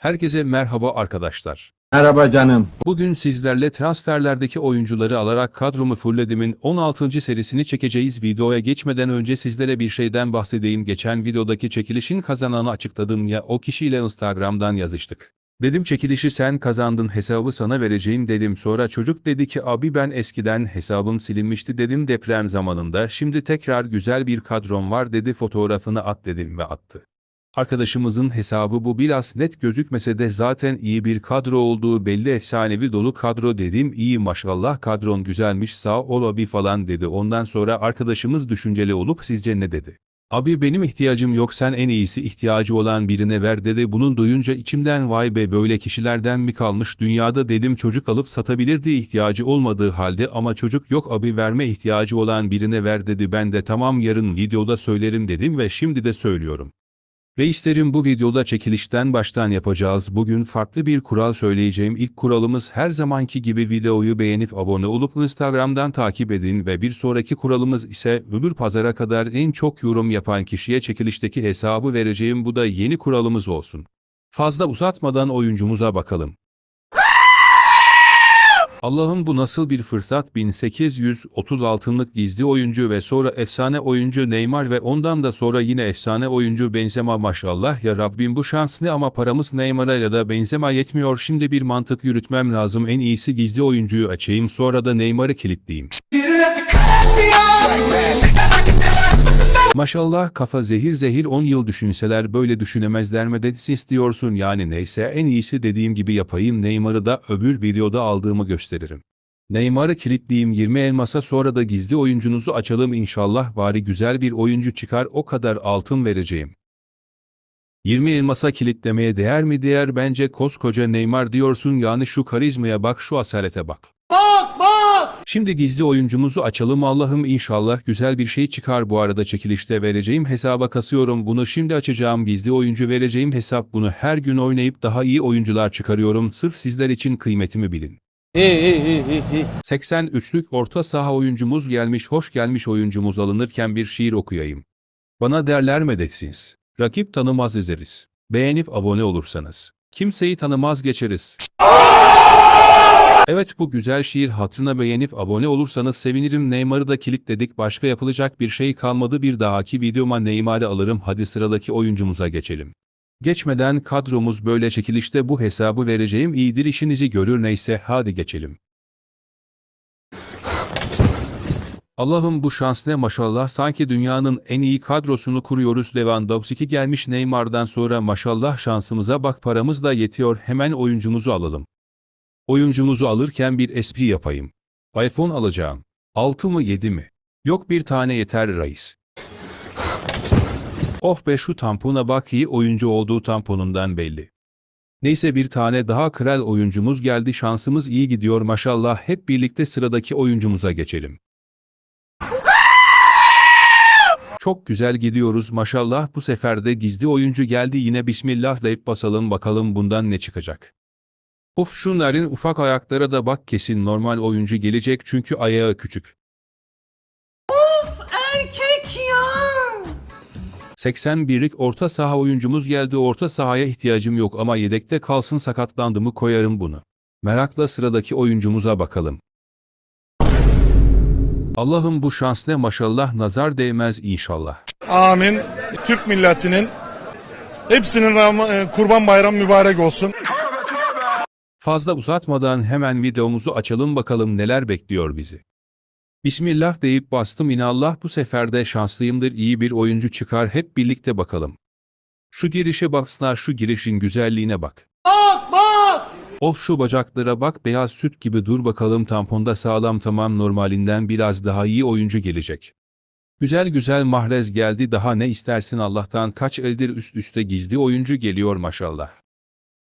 Herkese merhaba arkadaşlar. Merhaba canım. Bugün sizlerle transferlerdeki oyuncuları alarak kadromu fulledimin 16. serisini çekeceğiz. Videoya geçmeden önce sizlere bir şeyden bahsedeyim. Geçen videodaki çekilişin kazananı açıkladım ya o kişiyle Instagram'dan yazıştık. Dedim çekilişi sen kazandın hesabı sana vereceğim dedim. Sonra çocuk dedi ki abi ben eskiden hesabım silinmişti dedim deprem zamanında. Şimdi tekrar güzel bir kadrom var dedi fotoğrafını at dedim ve attı. Arkadaşımızın hesabı bu biraz net gözükmese de zaten iyi bir kadro olduğu belli efsanevi dolu kadro dedim iyi maşallah kadron güzelmiş sağ ol abi falan dedi ondan sonra arkadaşımız düşünceli olup sizce ne dedi? Abi benim ihtiyacım yok sen en iyisi ihtiyacı olan birine ver dedi bunu duyunca içimden vay be böyle kişilerden mi kalmış dünyada dedim çocuk alıp satabilirdi ihtiyacı olmadığı halde ama çocuk yok abi verme ihtiyacı olan birine ver dedi ben de tamam yarın videoda söylerim dedim ve şimdi de söylüyorum. Reislerim bu videoda çekilişten baştan yapacağız. Bugün farklı bir kural söyleyeceğim. İlk kuralımız her zamanki gibi videoyu beğenip abone olup Instagram'dan takip edin ve bir sonraki kuralımız ise öbür pazara kadar en çok yorum yapan kişiye çekilişteki hesabı vereceğim. Bu da yeni kuralımız olsun. Fazla uzatmadan oyuncumuza bakalım. Allah'ım bu nasıl bir fırsat? 1830 altınlık gizli oyuncu ve sonra efsane oyuncu Neymar ve ondan da sonra yine efsane oyuncu Benzema. Maşallah ya Rabbim bu şans ne ama paramız Neymar'a ya da Benzema yetmiyor. Şimdi bir mantık yürütmem lazım. En iyisi gizli oyuncuyu açayım sonra da Neymar'ı kilitleyeyim. Maşallah kafa zehir zehir 10 yıl düşünseler böyle düşünemezler mi dedisi istiyorsun yani neyse en iyisi dediğim gibi yapayım Neymar'ı da öbür videoda aldığımı gösteririm. Neymar'ı kilitleyeyim 20 elmasa sonra da gizli oyuncunuzu açalım inşallah bari güzel bir oyuncu çıkar o kadar altın vereceğim. 20 elmasa kilitlemeye değer mi değer bence koskoca Neymar diyorsun yani şu karizmaya bak şu asalete bak. Şimdi gizli oyuncumuzu açalım Allah'ım inşallah güzel bir şey çıkar bu arada çekilişte vereceğim hesaba kasıyorum bunu şimdi açacağım gizli oyuncu vereceğim hesap bunu her gün oynayıp daha iyi oyuncular çıkarıyorum sırf sizler için kıymetimi bilin. 83'lük orta saha oyuncumuz gelmiş hoş gelmiş oyuncumuz alınırken bir şiir okuyayım. Bana derler medetsiniz. Rakip tanımaz ezeriz. Beğenip abone olursanız. Kimseyi tanımaz geçeriz. Evet bu güzel şiir hatırına beğenip abone olursanız sevinirim. Neymar'ı da kilitledik. Başka yapılacak bir şey kalmadı. Bir dahaki videoma Neymar'ı alırım. Hadi sıradaki oyuncumuza geçelim. Geçmeden kadromuz böyle çekilişte. Bu hesabı vereceğim. İyidir işinizi görür. Neyse hadi geçelim. Allah'ım bu şans ne maşallah. Sanki dünyanın en iyi kadrosunu kuruyoruz. Lewandowski gelmiş Neymar'dan sonra maşallah şansımıza bak. Paramız da yetiyor. Hemen oyuncumuzu alalım. Oyuncumuzu alırken bir espri yapayım. iPhone alacağım. 6 mı 7 mi? Yok bir tane yeter reis. Oh be şu tampona bak iyi oyuncu olduğu tamponundan belli. Neyse bir tane daha kral oyuncumuz geldi şansımız iyi gidiyor maşallah hep birlikte sıradaki oyuncumuza geçelim. Çok güzel gidiyoruz maşallah bu sefer de gizli oyuncu geldi yine bismillah deyip basalım bakalım bundan ne çıkacak. Of şunların ufak ayaklara da bak kesin normal oyuncu gelecek çünkü ayağı küçük. Erkek ya. 81'lik orta saha oyuncumuz geldi orta sahaya ihtiyacım yok ama yedekte kalsın sakatlandı mı koyarım bunu. Merakla sıradaki oyuncumuza bakalım. Allah'ım bu şans ne maşallah nazar değmez inşallah. Amin. Türk milletinin hepsinin e, kurban bayramı mübarek olsun. Fazla uzatmadan hemen videomuzu açalım bakalım neler bekliyor bizi. Bismillah deyip bastım inallah bu sefer de şanslıyımdır iyi bir oyuncu çıkar hep birlikte bakalım. Şu girişe baksana şu girişin güzelliğine bak. Bak bak. Of şu bacaklara bak beyaz süt gibi dur bakalım tamponda sağlam tamam normalinden biraz daha iyi oyuncu gelecek. Güzel güzel mahrez geldi daha ne istersin Allah'tan kaç eldir üst üste gizli oyuncu geliyor maşallah.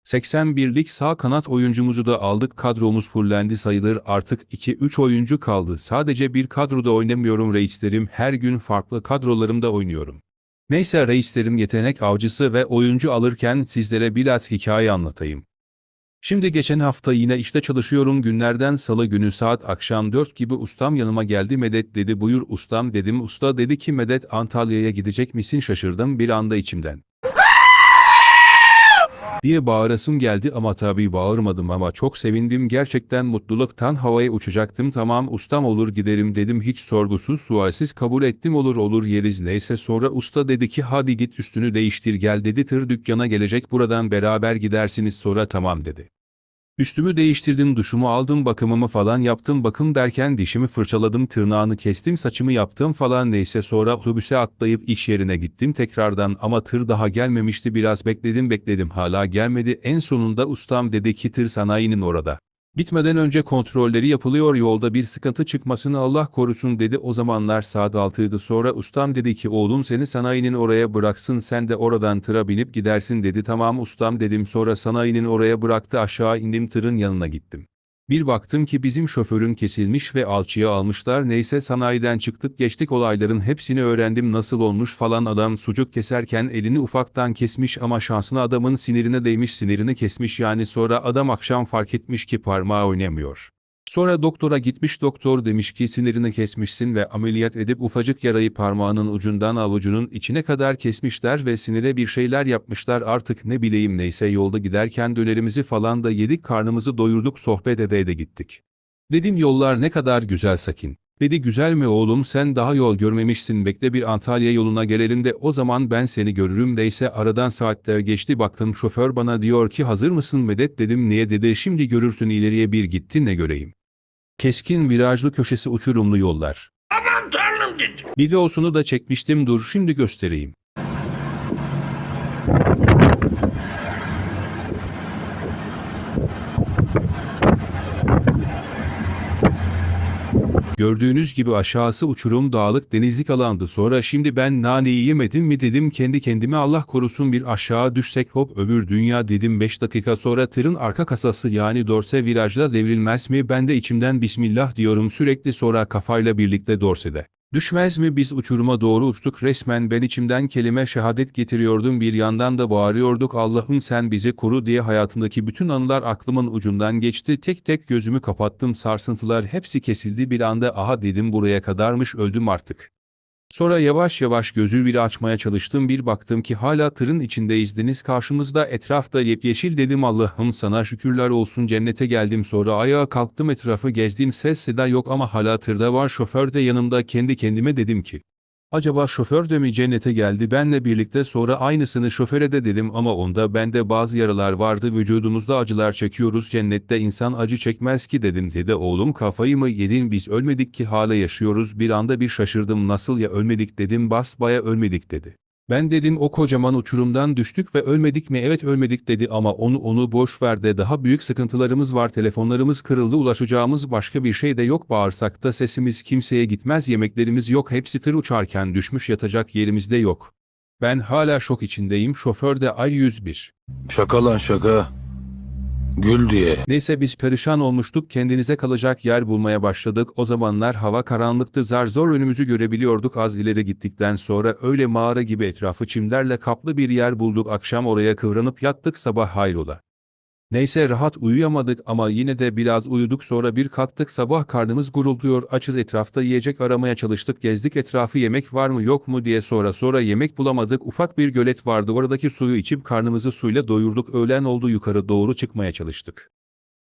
81'lik sağ kanat oyuncumuzu da aldık. Kadromuz fullendi sayılır. Artık 2-3 oyuncu kaldı. Sadece bir kadroda oynamıyorum reislerim. Her gün farklı kadrolarımda oynuyorum. Neyse reislerim yetenek avcısı ve oyuncu alırken sizlere biraz hikaye anlatayım. Şimdi geçen hafta yine işte çalışıyorum. Günlerden salı günü saat akşam 4 gibi ustam yanıma geldi. Medet dedi. Buyur ustam dedim. Usta dedi ki Medet Antalya'ya gidecek misin? Şaşırdım bir anda içimden. Diye bağırasım geldi ama tabii bağırmadım ama çok sevindim. Gerçekten mutluluktan havaya uçacaktım. Tamam ustam olur giderim dedim. Hiç sorgusuz sualsiz kabul ettim. Olur olur yeriz. Neyse sonra usta dedi ki hadi git üstünü değiştir gel. dedi. Tır dükkana gelecek buradan beraber gidersiniz. Sonra tamam dedi. Üstümü değiştirdim, duşumu aldım, bakımımı falan yaptım. Bakım derken dişimi fırçaladım, tırnağını kestim, saçımı yaptım falan neyse sonra otobüse atlayıp iş yerine gittim tekrardan ama tır daha gelmemişti. Biraz bekledim bekledim hala gelmedi. En sonunda ustam dedi ki tır sanayinin orada. Gitmeden önce kontrolleri yapılıyor yolda bir sıkıntı çıkmasını Allah korusun dedi. O zamanlar saat 6'ydı sonra ustam dedi ki oğlum seni sanayinin oraya bıraksın sen de oradan tıra binip gidersin. dedi. Tamam ustam dedim. Sonra sanayinin oraya bıraktı. Aşağı indim tırın yanına gittim. Bir baktım ki bizim şoförün kesilmiş ve alçıya almışlar neyse sanayiden çıktık geçtik olayların hepsini öğrendim nasıl olmuş falan adam sucuk keserken elini ufaktan kesmiş ama şansına adamın sinirine değmiş sinirini kesmiş yani sonra adam akşam fark etmiş ki parmağı oynamıyor. Sonra doktora gitmiş doktor demiş ki sinirini kesmişsin ve ameliyat edip ufacık yarayı parmağının ucundan avucunun içine kadar kesmişler ve sinire bir şeyler yapmışlar artık ne bileyim neyse yolda giderken dönerimizi falan da yedik karnımızı doyurduk sohbet ede ede gittik. Dedim yollar ne kadar güzel sakin. Dedi güzel mi oğlum sen daha yol görmemişsin bekle bir Antalya yoluna gelelim de o zaman ben seni görürüm deyse aradan saatler geçti baktım şoför bana diyor ki hazır mısın Medet dedim niye dedi şimdi görürsün ileriye bir gitti ne göreyim. Keskin virajlı köşesi uçurumlu yollar. Aman tanrım dedi. Videosunu da çekmiştim dur şimdi göstereyim. Gördüğünüz gibi aşağısı uçurum dağlık denizlik alandı. Sonra şimdi ben naneyi yemedim mi dedim kendi kendime Allah korusun bir aşağı düşsek hop öbür dünya dedim. 5 dakika sonra tırın arka kasası yani dorse virajda devrilmez mi? Ben de içimden bismillah diyorum. Sürekli sonra kafayla birlikte dorsede. Düşmez mi biz uçuruma doğru uçtuk? Resmen ben içimden kelime şehadet getiriyordum. Bir yandan da bağırıyorduk. Allah'ım sen bizi koru diye hayatımdaki bütün anılar aklımın ucundan geçti. Tek tek gözümü kapattım. Sarsıntılar hepsi kesildi. Bir anda aha! dedim. Buraya kadarmış öldüm artık. Sonra yavaş yavaş gözü bir açmaya çalıştım bir baktım ki hala tırın içindeyiz deniz karşımızda etrafta yepyeşil dedim Allah'ım sana şükürler olsun cennete geldim sonra ayağa kalktım etrafı gezdim ses seda yok ama hala tırda var şoför de yanımda kendi kendime dedim ki. Acaba şoför de mi cennete geldi? Benle birlikte sonra aynısını şoföre de dedim ama onda bende bazı yaralar vardı. Vücudumuzda acılar çekiyoruz. Cennette insan acı çekmez ki dedim dedi. Oğlum kafayı mı yedin? Biz ölmedik ki hala yaşıyoruz. Bir anda bir şaşırdım. Nasıl ya ölmedik dedim. Basbaya ölmedik dedi. Ben dedim o kocaman uçurumdan düştük ve ölmedik mi evet ölmedik dedi ama onu onu boş ver de daha büyük sıkıntılarımız var telefonlarımız kırıldı ulaşacağımız başka bir şey de yok bağırsakta sesimiz kimseye gitmez yemeklerimiz yok hepsi tır uçarken düşmüş yatacak yerimizde yok. Ben hala şok içindeyim şoför de ay 101. Şaka lan şaka. Gül diye. Neyse biz perişan olmuştuk kendinize kalacak yer bulmaya başladık o zamanlar hava karanlıktı zar zor önümüzü görebiliyorduk az ileri gittikten sonra öyle mağara gibi etrafı çimlerle kaplı bir yer bulduk akşam oraya kıvranıp yattık sabah hayrola. Neyse rahat uyuyamadık ama yine de biraz uyuduk sonra bir kalktık sabah karnımız gurulduyor açız etrafta yiyecek aramaya çalıştık gezdik etrafı yemek var mı yok mu diye sonra sonra yemek bulamadık ufak bir gölet vardı oradaki suyu içip karnımızı suyla doyurduk öğlen oldu yukarı doğru çıkmaya çalıştık.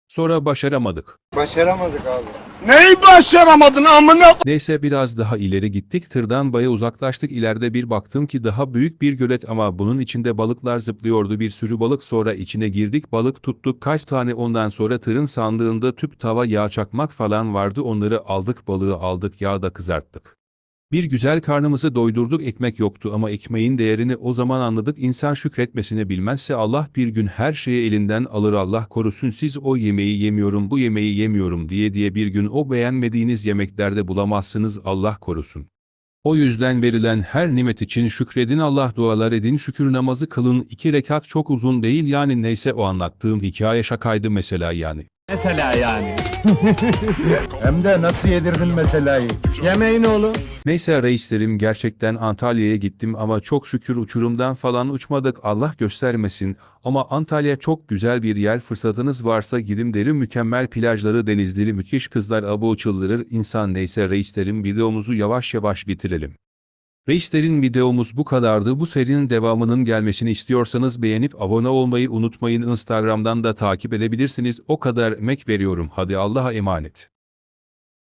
Sonra başaramadık. Başaramadık abi. Neyi başaramadın amına Neyse biraz daha ileri gittik tırdan baya uzaklaştık ileride bir baktım ki daha büyük bir gölet ama bunun içinde balıklar zıplıyordu bir sürü balık sonra içine girdik balık tuttuk kaç tane ondan sonra tırın sandığında tüp tava yağ çakmak falan vardı onları aldık balığı aldık yağda kızarttık. Bir güzel karnımızı doydurduk ekmek yoktu ama ekmeğin değerini o zaman anladık. İnsan şükretmesini bilmezse Allah bir gün her şeyi elinden alır. Allah korusun siz o yemeği yemiyorum bu yemeği yemiyorum diye diye bir gün o beğenmediğiniz yemeklerde bulamazsınız. Allah korusun. O yüzden verilen her nimet için şükredin Allah dualar edin. Şükür namazı kılın. İki rekat çok uzun değil yani neyse o anlattığım hikaye şakaydı mesela yani. Mesela yani. Hem de nasıl yedirdin meselayı? Yemeğin oğlum. Neyse reislerim gerçekten Antalya'ya gittim ama çok şükür uçurumdan falan uçmadık Allah göstermesin ama Antalya çok güzel bir yer fırsatınız varsa gidin derim mükemmel plajları denizleri müthiş kızlar abu çıldırır insan neyse reislerim videomuzu yavaş yavaş bitirelim. Reislerin videomuz bu kadardı. Bu serinin devamının gelmesini istiyorsanız beğenip abone olmayı unutmayın. Instagram'dan da takip edebilirsiniz. O kadar emek veriyorum. Hadi Allah'a emanet.